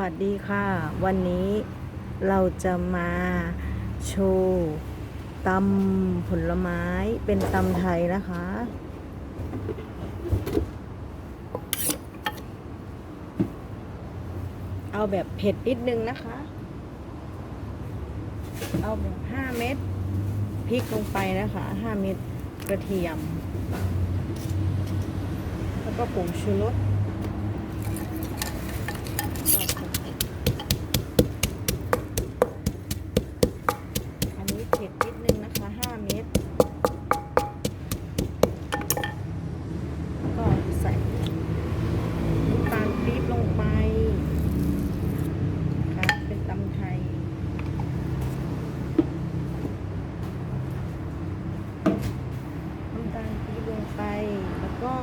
วัสดีค่ะ วันนี้เราจะมาโชว์ตำผลไม้เป็นตำไทยนะคะ เอาแบบเผ็ดนิดนึงนะคะ เอาแบบ5เม็ดพริกลงไปนะคะ5เม็ดกระเทียม แล้วก็ผงชูรส อันนี้เผ็ดนิดนึงนะคะ 5 เม็ดก็ใส่น้ำตาลปี๊บลงไปค่ะเป็นตำไทย น้ำตาลปี๊บลงไปแล้วก็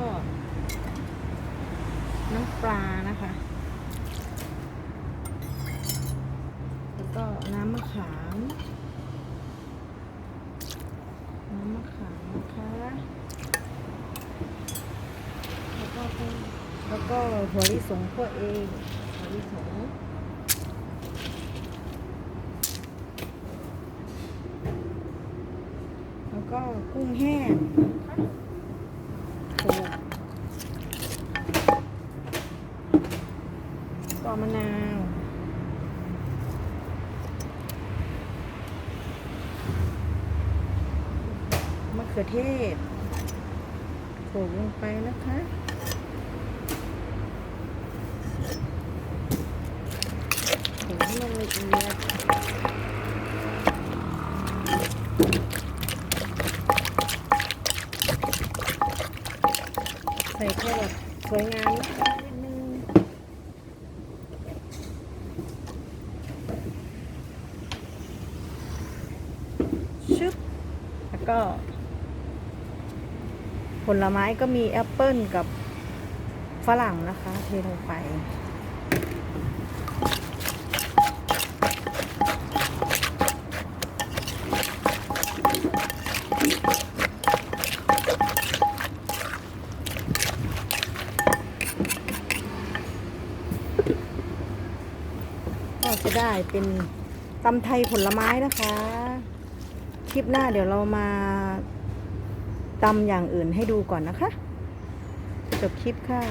น้ำปลานะคะ แล้วก็น้ำมะขาม น้ำมะขามนะคะแล้วก็แล้วก็หัวลิสงคั่วเองหัวลิสงแล้ว ก็กุ้งแห้งโขลกก็มะนาวมะเขือเทศโขลกลงไปนะคะโขลกให้มันละเอียด ส่แค่แบบสวยงามนะคะนิดนึงชึบแล้วก็ ผลไม้ก็มีแอปเปิลกับฝรั่งนะคะเทลงไป จะได้เป็นตำไทยผลไม้นะคะ คลิปหน้าเดี๋ยวเรามาตำอย่างอื่นให้ดูก่อนนะคะ จบคลิปค่ะ